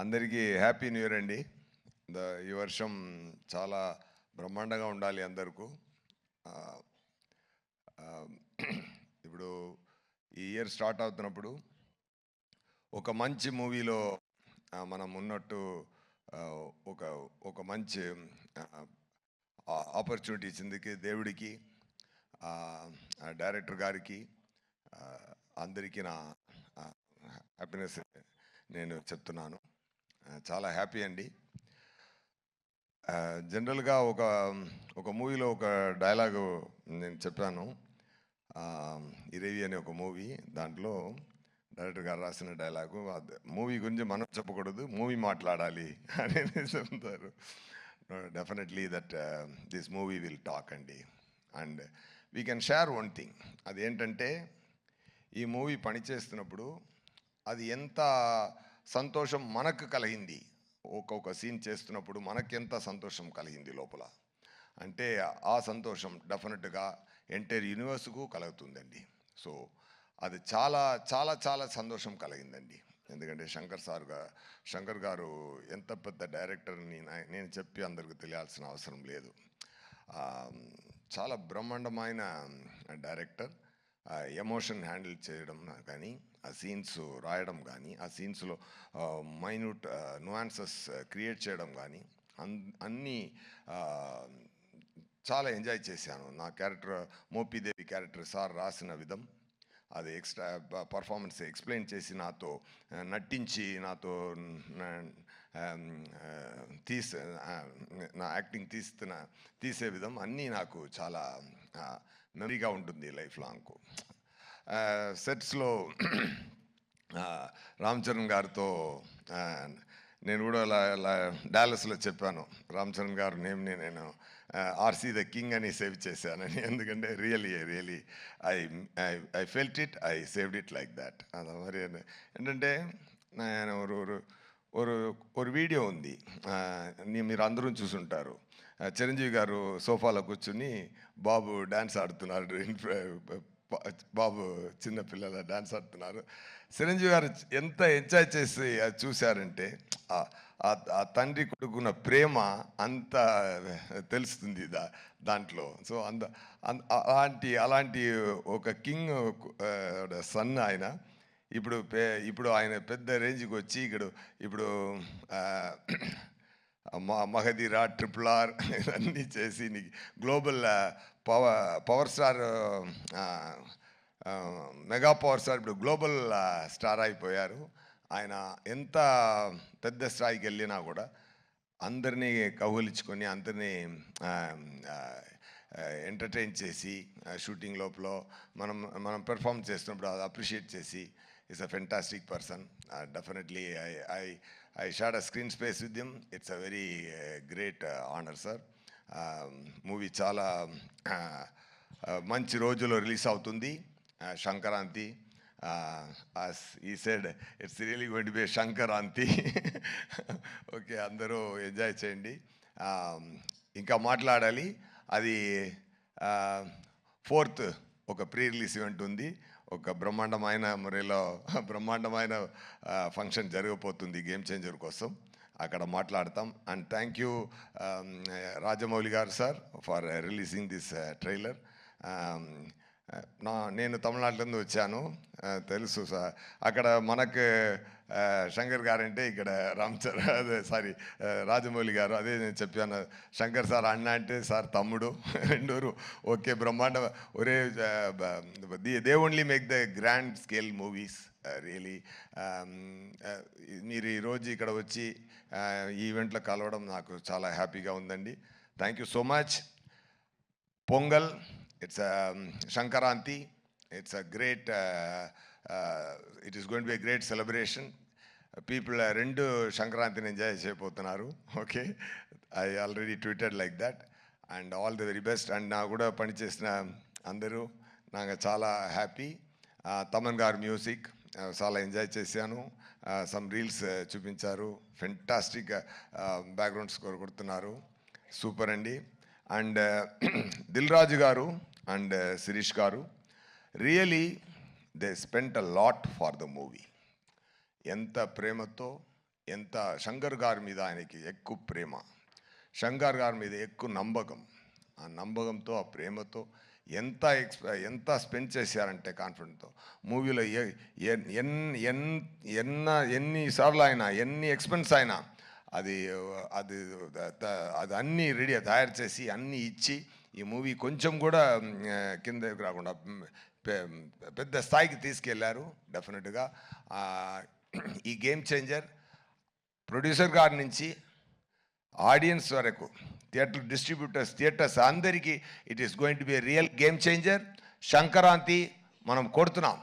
అందరికీ happy new year అండి. The ఈ వర్షం చాలా బ్రహ్మాండంగా ఉండాలి అందరికీ. ఇప్పుడు ఈ ఇయర్ స్టార్ట్ అవుతున్నప్పుడు ఒక మంచి మూవీలో మనం ఉన్నట్టు ఒక ఒక మంచి ఆపర్చునిటీ ఇచ్చిందికి దేవుడికి డైరెక్టర్ గారికి అందరికీ నా హ్యాపీనెస్ నేను చెప్తున్నాను. చాలా హ్యాపీ అండి. జనరల్గా ఒక ఒక మూవీలో ఒక డైలాగు నేను చెప్పాను. ఇరేవి అనే ఒక మూవీ దాంట్లో డైరెక్టర్ గారు రాసిన డైలాగు మూవీ గురించి మనం చెప్పకూడదు మూవీ మాట్లాడాలి అని చెప్తారు. Definitely that this movie will talk అండి. And we can share one thing. అదేంటంటే ఈ మూవీ పనిచేస్తున్నప్పుడు అది ఎంత సంతోషం మనకు కలిగింది. ఒక్కొక్క సీన్ చేస్తున్నప్పుడు మనకి ఎంత సంతోషం కలిగింది లోపల? అంటే ఆ సంతోషం డెఫినెట్గా ఎంటైర్ యూనివర్స్కు కలుగుతుందండి. సో అది చాలా చాలా చాలా సంతోషం కలిగిందండి. ఎందుకంటే శంకర్ సార్ గారు శంకర్ గారు ఎంత పెద్ద డైరెక్టర్ని నేను చెప్పి అందరికి తెలియాల్సిన అవసరం లేదు. చాలా బ్రహ్మాండమైన డైరెక్టర్. ఎమోషన్ హ్యాండిల్ చేయడం కానీ ఆ సీన్స్ రాయడం కానీ ఆ సీన్స్లో మైన్యూట్ నువాన్సెస్ క్రియేట్ చేయడం కానీ అన్ అన్నీ చాలా ఎంజాయ్ చేశాను. నా క్యారెక్టర్ మోపిదేవి క్యారెక్టర్ సార్ రాసిన విధం అది ఎక్స్ట్రా పర్ఫార్మెన్స్ ఎక్స్ప్లెయిన్ చేసి నాతో నటించి నాతో తీసే నా యాక్టింగ్ తీస్తున్న తీసే విధం అన్నీ నాకు చాలా మెమరీగా ఉంటుంది లైఫ్ లాంగ్ సెట్స్లో రామ్ చరణ్ గారితో నేను కూడా అలా డాలస్లో చెప్పాను. రామ్ చరణ్ గారు నేమ్ని నేను ఆర్సీ ద కింగ్ అని సేవ్ చేశానని. ఎందుకంటే really really I I felt it I saved it like that. అది మరి ఏంటంటే నేను ஒரு ஒரு వీడియో ఉంది ఆ, నీ- మీరు అందరూ చూసుంటారు ఆ, చిరంజీవి గారు సోఫాలో కూర్చుని బాబు డ్యాన్స్ ఆడుతున్నారు ఇన్ ఫ్ర- బా- బాబు చిన్న పిల్లల డ్యాన్స్ ఆడుతున్నారు చిరంజీవి గారు ఎంత ఎంజాయ్ చేసి అది చూశారంటే ఆ- ఆ- ఆ తండ్రి కొడుకున్న ప్రేమ అంత తెలుస్తుంది దా దాంట్లో సో అంద అన్- అలాంటి అలాంటి ఒక కింగ్ సన్ ఆయన ఇప్పుడు పే- ఇప్పుడు ఆయన పెద్ద రేంజ్కి వచ్చి ఇక్కడ ఇప్పుడు మ- మహదీరా ట్రిపుల్ ఆర్ ఇవన్నీ చేసి నీకు global power power star mega power star ఇప్పుడు గ్లోబల్ స్టార్ అయిపోయారు. ఆయన ఎంత పెద్ద స్థాయికి వెళ్ళినా కూడా అందరినీ కౌగులించుకొని అందరినీ ఎంటర్టైన్ చేసి షూటింగ్ లోపల మనం మనం పెర్ఫామ్ చేస్తున్నప్పుడు అది అప్రిషియేట్ చేసి it's a fantastic person definitely I I I shared a screen space with them it's a very great honour sir movie చాలా మంచి రోజులో రిలీజ్ అవుతుంది. సంక్రాంతి ఈ side it's really going to be Sankranti. Okay అందరూ enjoy చేయండి. ఇంకా మాట్లాడాలి. అది ఫోర్త్ ఒక ప్రీ రిలీజ్ ఈవెంట్ ఉంది. ఒక బ్రహ్మాండమైన మరిలో బ్రహ్మాండమైన ఫంక్షన్ జరగబోతుంది గేమ్ చేంజర్ కోసం. అక్కడ మాట్లాడతాం. అండ్ థ్యాంక్ యూ రాజమౌళి గారు sir for releasing this trailer. నా నేను తమిళనాడు నుండి వచ్చాను తెలుసు సార్ అక్కడ మనకు శంకర్ గారు అంటే ఇక్కడ రామ్ చరణ్ అదే సారీ రాజమౌళి గారు అదే నేను చెప్పాను. శంకర్ సార్ అన్న అంటే సార్ తమ్ముడు రెండూరు ఓకే బ్రహ్మాండ ఒరే they only make the grand scale movies really. మీరు ఈరోజు ఇక్కడ వచ్చి ఈవెంట్లో కలవడం నాకు చాలా హ్యాపీగా ఉందండి. Thank you so much. Pongal it's Sankranti it's a great it is going be a great celebration people రెండు సంక్రాంతిని ఎంజాయ్ చేయబోతున్నారు. Okay I already tweeted like that and all the very best and నా కూడా పనిచేసిన అందరూ నాకు చాలా happy Thaman గారు మ్యూజిక్ చాలా ఎంజాయ్ చేశాను. సమ్ రీల్స్ చూపించారు. ఫెంటాస్టిక్ బ్యాక్గ్రౌండ్ స్కోర్ కొడుతున్నారు. సూపర్ అండి. అండ్ దిల్ రాజు గారు అండ్ uh, శిరీష్ గారు. Really they spent a lot for the movie ఎంత ప్రేమతో ఎంత శంకర్ గారి మీద ఆయనకి ఎక్కువ ప్రేమ. శంకర్ గారి మీద ఎక్కువ నమ్మకం. ఆ నమ్మకంతో ఆ ప్రేమతో ఎంత ఎక్స్ప ఎంత స్పెండ్ చేశారంటే కాన్ఫిడెంట్తో మూవీలో ఎ- ఎన్ని ఎన్ ఎన్న ఎన్నిసార్లు అయినా ఎన్ని ఎక్స్పెన్స్ అయినా అది అది అది అన్నీ రెడీ తయారు చేసి అన్నీ ఇచ్చి ఈ మూవీ కొంచెం కూడా కింద కిందకి రాకుండా పెద్ద స్థాయికి తీసుకెళ్ళారు డెఫినెట్గా. ఈ గేమ్ చేంజర్ ప్రొడ్యూసర్ గారి నుంచి ఆడియన్స్ వరకు థియేటర్ డిస్ట్రిబ్యూటర్స్ థియేటర్స్ అందరికీ it is going to be real game changer. Sankranti మనం కొడుతున్నాం.